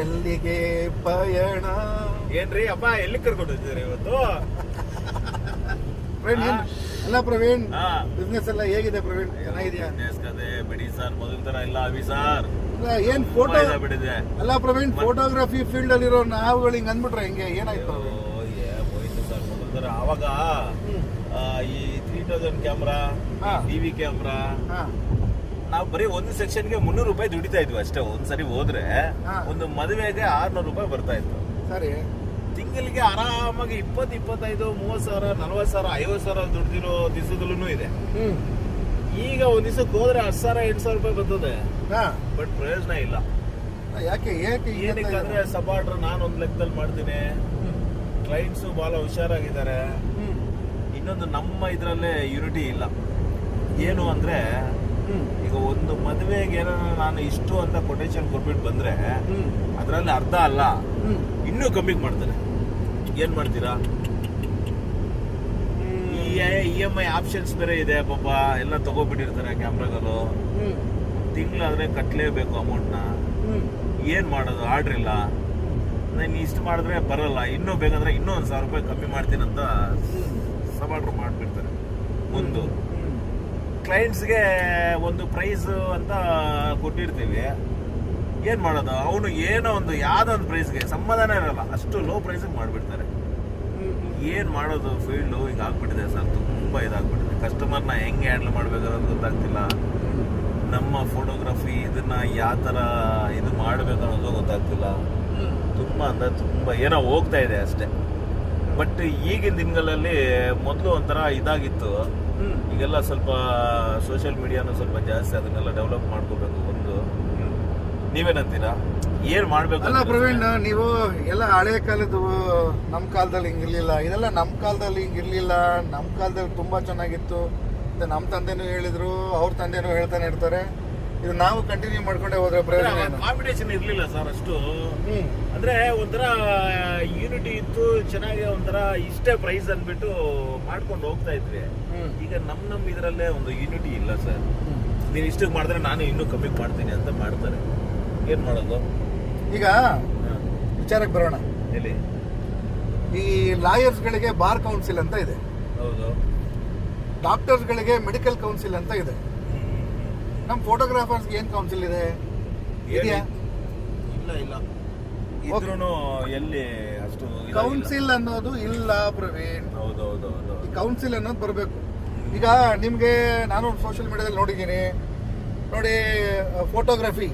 ಎಲ್ಲಿಗೆ ಪಯಣ? ಏನ್ರಿ ಅಪ್ಪ ಎಲ್ಲಿ ಕರ್ಕೊಂಡು ಹೋಗ್ತಿದ್ದೀರಿ ಇವತ್ತು? ಪ್ರವೀಣ್ ಏನ್ ಅಲ್ಲ ಪ್ರವೀಣ್ ಹಾ. ಬಿಸ್ನೆಸ್ ಎಲ್ಲ ಹೇಗಿದೆ ಪ್ರವೀಣ್? ಚೆನ್ನಾಗಿದ್ಯಾ? Business ಕತೆ ಬಿಡಿ ಸರ್ ಮೊದಲ ತರ ಇಲ್ಲ ಅವಿ ಸರ್. ಅಲ್ಲ, ಏನ್ ಫೋಟೋ ಬಿಡಿದೆ. ಅಲ್ಲ ಪ್ರವೀಣ್ ಫೋಟೋಗ್ರಫಿ ಫೀಲ್ಡ್ ಅಲ್ಲಿರೋ ನಾವುಗಳು ಹಿಂಗ್ ಅಂದ್ಬಿಟ್ರೆ ಹೆಂಗೆ? ಏನಾಯ್ತು? ಅಯ್ಯೋ, ಏ ಹೋಯ್ತು ಸರ್ ಮೊದಲ ತರ. ಅವಾಗ ಆ, ಈ ತ್ರೀ ತೌಸಂಡ್ ಕ್ಯಾಮ್ರಾ ಹಾ. ಟಿವಿ ಕ್ಯಾಮ್ರಾ ಹಾ. ನಾವು ಬರೀ ಒಂದು ಸೆಕ್ಷನ್ಗೆ ಮುನ್ನೂರು ರೂಪಾಯಿ ದುಡಿತಾ ಇದ್ವಿ ಅಷ್ಟೇ. ಒಂದ್ಸರಿ ಹೋದ್ರೆ ಹಾ. ಒಂದು ಮದುವೆಗೆ ಆರ್ನೂರು ರೂಪಾಯಿ ಬರ್ತಾ ಇತ್ತು. ಸರಿ. ತಿಂಗಳಿಗೆ ಆರಾಮಾಗಿ ಇಪ್ಪತ್ತು ಇಪ್ಪತ್ತೈದು ಮೂವತ್ತು ಸಾವಿರ ನಲ್ವತ್ತು ಸಾವಿರ ಐವತ್ತು ಸಾವಿರ ದುಡ್ದಿರೋ ದಿವಸದಲ್ಲೂ ಇದೆ. ಹ್ಮ್. ಈಗ ಒಂದ್ ದಿವಸಕ್ಕೆ ಹೋದ್ರೆ ಹತ್ತು ಸಾವಿರ ಎಂಟು ಸಾವಿರ ರೂಪಾಯಿ ಬರ್ತದೆ. ಹಾ. ಬಟ್ ಪ್ರಯೋಜನ ಇಲ್ಲ. ಯಾಕೆ ಯಾಕೆ ಅಂತ ಏನಕ್ಕಂದ್ರೆ ಸಪಾಟ್ರ್ ನಾನು ಒಂದ್ ಲೆಕ್ಕದಲ್ಲಿ ಮಾಡ್ತೀನಿ. ಹ್ಮ್. ಕ್ಲೈಂಟ್ಸ್ ಬಹಳ ಹುಷಾರಾಗಿದ್ದಾರೆ. ಹ್ಮ್. ಇನ್ನೊಂದು ನಮ್ಮ ಇದರಲ್ಲೇ ಯೂನಿಟಿ ಇಲ್ಲ. ಏನು ಅಂದ್ರೆ. ಈಗ ಒಂದು ಮದುವೆಗೆ ಏನಾರ ನಾನು ಇಷ್ಟು ಅಂತ ಕೊಟೇಶನ್ ಕೊಟ್ಬಿಟ್ಟು ಬಂದ್ರೆ. ಅದರಲ್ಲಿ ಅರ್ಧ ಅಲ್ಲ. ಇನ್ನೂ ಕಮ್ಮಿ ಮಾಡ್ತಾರೆ. ಏನ್ ಮಾಡ್ತೀರಾ? ಇ ಎಂ ಐ ಆಪ್ಷನ್ಸ್ ಬೇರೆ ಇದೆ ಪಾಪ. ಎಲ್ಲ ತಗೋಬಿಟ್ಟಿರ್ತಾರೆ ಕ್ಯಾಮ್ರಾಗಳು. ತಿಂಗಳಾದ್ರೆ ಕಟ್ಲೇಬೇಕು ಅಮೌಂಟ್ನ. ಏನ್ ಮಾಡೋದು? ಆರ್ಡ್ರ್ ಇಲ್ಲ. ನಾನು ಇಷ್ಟು ಮಾಡಿದ್ರೆ ಬರಲ್ಲ. ಇನ್ನೂ ಬೇಕಂದ್ರೆ ಇನ್ನೂ ಒಂದು ಸಾವಿರ ರೂಪಾಯಿ ಕಮ್ಮಿ ಮಾಡ್ತೀನಿ ಅಂತ ಸವಾಡ್ರು ಮಾಡಿಬಿಡ್ತಾರೆ. ಒಂದು. ಕ್ಲೈಂಟ್ಸ್ಗೆ ಒಂದು ಪ್ರೈಸ್ ಅಂತ ಕೊಟ್ಟಿರ್ತೀವಿ. ಏನು ಮಾಡೋದು? ಅವನು ಏನೋ ಒಂದು ಯಾವುದೋ ಒಂದು ಪ್ರೈಸ್ಗೆ ಸಮಾಧಾನ ಇರಲ್ಲ. ಅಷ್ಟು ಲೋ ಪ್ರೈಸಿಗೆ ಮಾಡಿಬಿಡ್ತಾರೆ. ಏನು ಮಾಡೋದು? ಫೀಲ್ಡು ಈಗ ಆಗ್ಬಿಟ್ಟಿದೆ ಸರ್. ತುಂಬ ಇದಾಗ್ಬಿಟ್ಟಿದೆ. ಕಸ್ಟಮರ್ನ ಹೆಂಗೆ ಹ್ಯಾಂಡಲ್ ಮಾಡಬೇಕು ಅನ್ನೋದು ಗೊತ್ತಾಗ್ತಿಲ್ಲ. ನಮ್ಮ ಫೋಟೋಗ್ರಫಿ ಇದನ್ನ ಯಾವ ಥರ ಇದು ಮಾಡಬೇಕು ಅನ್ನೋದು ಗೊತ್ತಾಗ್ತಿಲ್ಲ. ತುಂಬ ಅಂದರೆ ತುಂಬ ಏನೋ ಹೋಗ್ತಾ ಇದೆ ಅಷ್ಟೇ. ಬಟ್ ಈಗಿನ ದಿನಗಳಲ್ಲಿ ಮೊದಲು ಒಂಥರ ಇದಾಗಿತ್ತು. ಈಗೆಲ್ಲ ಸ್ವಲ್ಪ ಸೋಷಿಯಲ್ ಮೀಡಿಯಾನು ಸ್ವಲ್ಪ ಜಾಸ್ತಿ ಅದನ್ನೆಲ್ಲ ಡೆವಲಪ್ ಮಾಡ್ಕೋಬೇಕು ಒಂದು. ನೀವೇನಂತೀರಾ? ಏನ್ ಮಾಡ್ಬೇಕು ಅಲ್ಲ ಪ್ರವೀಣ್ ನೀವು ಎಲ್ಲ ಹಳೆ ಕಾಲದ ನಮ್ಮ ಕಾಲದಲ್ಲಿ ಹಿಂಗಿರ್ಲಿಲ್ಲ. ಇದೆಲ್ಲ ನಮ್ಮ ಕಾಲದಲ್ಲಿ ಹಿಂಗಿರ್ಲಿಲ್ಲ. ನಮ್ಮ ಕಾಲದಲ್ಲಿ ತುಂಬಾ ಚೆನ್ನಾಗಿತ್ತು. ನಮ್ಮ ತಂದೆನೂ ಹೇಳಿದ್ರು ಅವ್ರ ತಂದೆನೂ ಹೇಳ್ತಾನೆ ಇರ್ತಾರೆ. ಇದು ನಾವು ಕಂಟಿನ್ಯೂ ಮಾಡ್ಕೊಂಡೆ ಹೋದ್ರೆ ಪ್ರಯೋಜನ ಏನು? ಕಾಂಪಿಟೇಷನ್ ಇರ್ಲಿಲ್ಲ ಸರ್ ಅಷ್ಟು. ಹ್ಮ್. ಅಂದ್ರೆ ಒಂಥರ ಯೂನಿಟಿ ಇತ್ತು ಚೆನ್ನಾಗಿ ಒಂಥರ ಇಷ್ಟೇ ಪ್ರೈಸ್ ಅಂದ್ಬಿಟ್ಟು ಮಾಡ್ಕೊಂಡು ಹೋಗ್ತಾ ಇದ್ವಿ. ಹ್ಮ್. ಈಗ ನಮ್ ನಮ್ ಇದರಲ್ಲೇ ಒಂದು ಯೂನಿಟಿ ಇಲ್ಲ ಸರ್ ನೀನು ನೀನ್ ಇಷ್ಟಕ್ಕೆ ಮಾಡಿದ್ರೆ ನಾನು ಇನ್ನೂ ಕಮ್ಮಿ ಮಾಡ್ತೀನಿ ಅಂತ ಮಾಡ್ತಾರೆ. ಏನ್ ಮಾಡೋದು? ಈಗ ವಿಚಾರಕ್ಕೆ ಬರೋಣ. ಎಲ್ಲಿ ಈ ಲಾಯರ್ಸ್ಗಳಿಗೆ ಬಾರ್ ಕೌನ್ಸಿಲ್ ಅಂತ ಇದೆ. ಹೌದು. ಡಾಕ್ಟರ್ಸ್ಗಳಿಗೆ ಮೆಡಿಕಲ್ ಕೌನ್ಸಿಲ್ ಅಂತ ಇದೆ. ನಮ್ಮ ಫೋಟೋಗ್ರಾಫರ್ಸ್ಗೆ ಏನ್ ಕೌನ್ಸಿಲ್ ಇದೆ? ಇದೆಯಾ? ಇಲ್ಲ ಇಲ್ಲ. ಇದ್ರೂ ಎಲ್ಲಿ ಅಷ್ಟು ಕೌನ್ಸಿಲ್ ಅನ್ನೋದು ಇಲ್ಲ ಪ್ರವೀಣ್. ಹೌದು ಹೌದು ಹೌದು ಈ ಕೌನ್ಸಿಲ್ ಅನ್ನೋದು ಬರಬೇಕು. ಈಗ ನಿಮಗೆ ನಾನು ಸೋಷಿಯಲ್ ಮೀಡಿಯಾದಲ್ಲಿ ನೋಡಿದ್ದೀನಿ. ನೋಡಿ ಫೋಟೋಗ್ರಫಿ